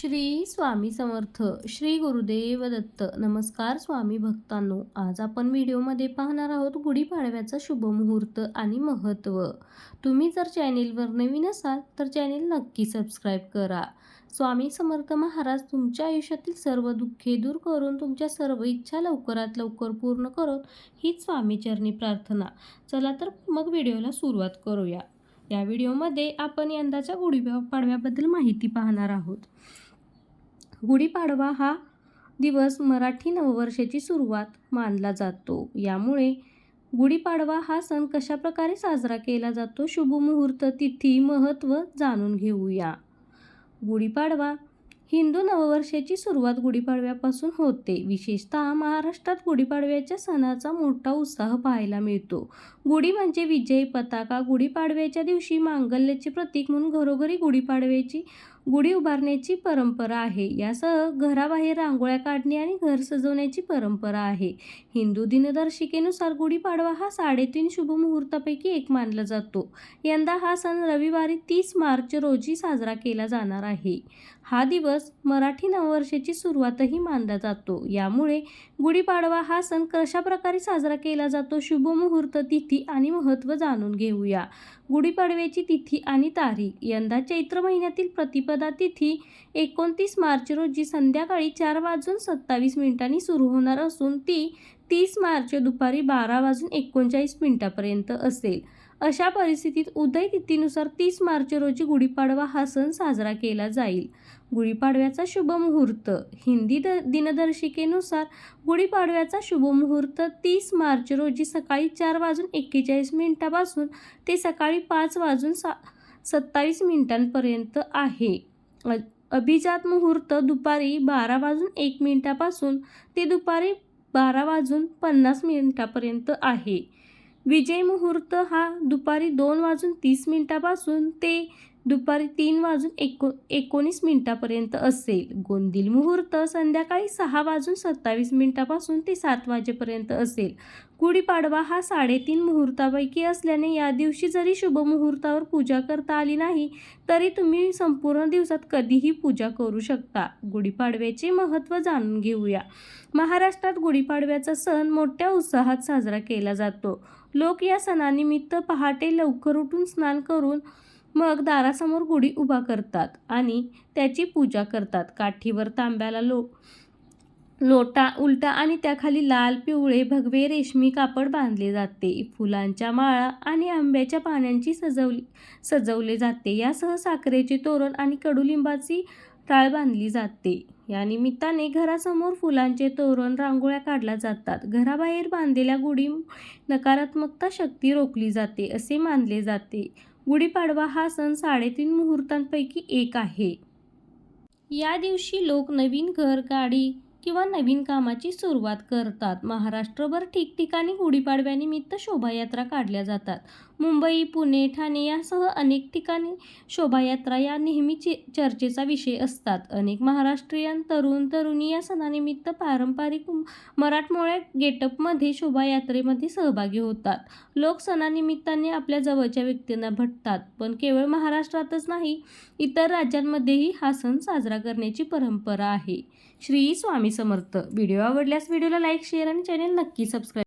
श्री स्वामी समर्थ श्री गुरुदेव दत्त. नमस्कार स्वामी भक्तांनो आज आपण व्हिडिओमध्ये पाहणार आहोत गुढीपाडव्याचा शुभ मुहूर्त आणि महत्त्व. तुम्ही जर चॅनेलवर नवीन असाल तर चॅनेल नक्की सबस्क्राईब करा. स्वामी समर्थ महाराज तुमच्या आयुष्यातील सर्व दुःखे दूर करून तुमच्या सर्व इच्छा लवकरात लवकर पूर्ण करून हीच स्वामीचरणी प्रार्थना. चला तर मग व्हिडिओला सुरुवात करूया. या व्हिडिओमध्ये आपण यंदाच्या गुढीपाडव्याबद्दल माहिती पाहणार आहोत. गुढीपाडवा हा दिवस मराठी नववर्षाची सुरुवात मानला जातो. यामुळे गुढीपाडवा हा सण कशाप्रकारे साजरा केला जातो? शुभमुहूर्त तिथी महत्त्व जाणून घेऊया. गुढीपाडवा हिंदू नववर्षाची सुरुवात गुढीपाडव्यापासून होते. विशेषतः महाराष्ट्रात गुढीपाडव्याच्या सणाचा मोठा उत्साह पाहायला मिळतो. गुढी म्हणजे विजयी पताका गुढीपाडव्याच्या दिवशी मांगल्याचे प्रतीक म्हणून घरोघरी गुढीपाडव्याची गुढी उभारण्याची परंपरा आहे. यासह घराबाहेर रांगोळ्या काढणे आणि घर सजवण्याची परंपरा आहे. हिंदू दिनदर्शिकेनुसार गुढीपाडवा हा साडेतीन शुभ मुहूर्तापैकी एक मानला जातो. यंदा हा सण रविवारी तीस मार्च रोजी साजरा केला जाणार आहे. हा दिवस मराठी नववर्षाची सुरुवातही मानला जातो. यामुळे गुढीपाडवा हा सण कशा प्रकारे साजरा केला जातो शुभमुहूर्त तिथी आणि महत्त्व जाणून घेऊया. गुढीपाडव्याची तिथी आणि तारीख. यंदा चैत्र महिन्यातील प्रतिपदा तिथी एकोणतीस मार्च रोजी संध्याकाळी चार वाजून सत्तावीस मिनिटांनी सुरू होणार असून ती तीस मार्च दुपारी बारा वाजून एकोणचाळीस मिनिटापर्यंत असेल. अशा परिस्थितीत उदय तिथीनुसार तीस मार्च रोजी गुढीपाडवा हा सण साजरा केला जाईल. गुढीपाडव्याचा शुभ मुहूर्त. हिंदी द दिनदर्शिकेनुसार गुढीपाडव्याचा शुभ मुहूर्त तीस मार्च रोजी सकाळी चार वाजून एक्केचाळीस मिनिटापासून ते सकाळी पाच वाजून सा सत्तावीस मिनिटांपर्यंत आहे. अ- अभिजात मुहूर्त दुपारी बारा वाजून एक मिनिटापासून ते दुपारी बारा वाजून पन्नास मिनिटापर्यंत आहे. विजय मुहूर्त हा दुपारी दोन वाजून तीस मिनिटापासून ते दुपारी तीन वाजून एको एकोणीस मिनिटापर्यंत असेल. गोंदील मुहूर्त संध्याकाळी सहा वाजून सत्तावीस मिनिटापासून ते सात वाजेपर्यंत असेल. गुढीपाडवा हा साडेतीन मुहूर्तापैकी असल्याने या दिवशी जरी शुभ मुहूर्तावर पूजा करता आली नाही तरी तुम्ही संपूर्ण दिवसात कधीही पूजा करू शकता. गुढीपाडव्याचे महत्त्व जाणून घेऊया. महाराष्ट्रात गुढीपाडव्याचा सण मोठ्या उत्साहात साजरा केला जातो. लोक या सणानिमित्त पहाटे लवकर उठून स्नान करून मग दारासमोर गुढी उभा करतात आणि त्याची पूजा करतात. काठीवर तांब्याला लो लोटा उलटा आणि त्याखाली लाल पिवळे भगवे रेशमी कापड बांधले जाते. फुलांच्या माळा आणि आंब्याच्या पानांची सजवली सजवले जाते. यासह साखरेचे तोरण आणि कडुलिंबाची टाळ बांधली जाते. या निमित्ताने घरासमोर फुलांचे तोरण रांगोळ्या काढल्या जातात. घराबाहेर बांधलेल्या गुढी नकारात्मकता शक्ती रोखली जाते असे मानले जाते. गुढीपाडवा हा सण साडेतीन मुहूर्तांपैकी एक आहे. या दिवशी लोक नवीन घर गाडी किंवा नवीन कामाची सुरुवात करतात. महाराष्ट्रभर ठिकठिकाणी गुढीपाडव्यानिमित्त शोभायात्रा काढल्या जातात. मुंबई पुणे ठाणे यासह अनेक ठिकाणी शोभायात्रा या नेहमी चर्चेचा विषय असतात. अनेक महाराष्ट्रीयन तरुण तरुणी या सणानिमित्त पारंपरिक मराठमोळ्या गेटअपमध्ये शोभायात्रेमध्ये सहभागी होतात. लोक सणानिमित्ताने आपल्या जवळच्या व्यक्तींना भटतात पण केवळ महाराष्ट्रातच नाही इतर राज्यांमध्येही हा सण साजरा करण्याची परंपरा आहे. श्री स्वामी स्वामी समर्थ. व्हिडिओ आवडल्यास व्हिडिओला लाईक शेअर आणि चॅनेल नक्की सबस्क्राईब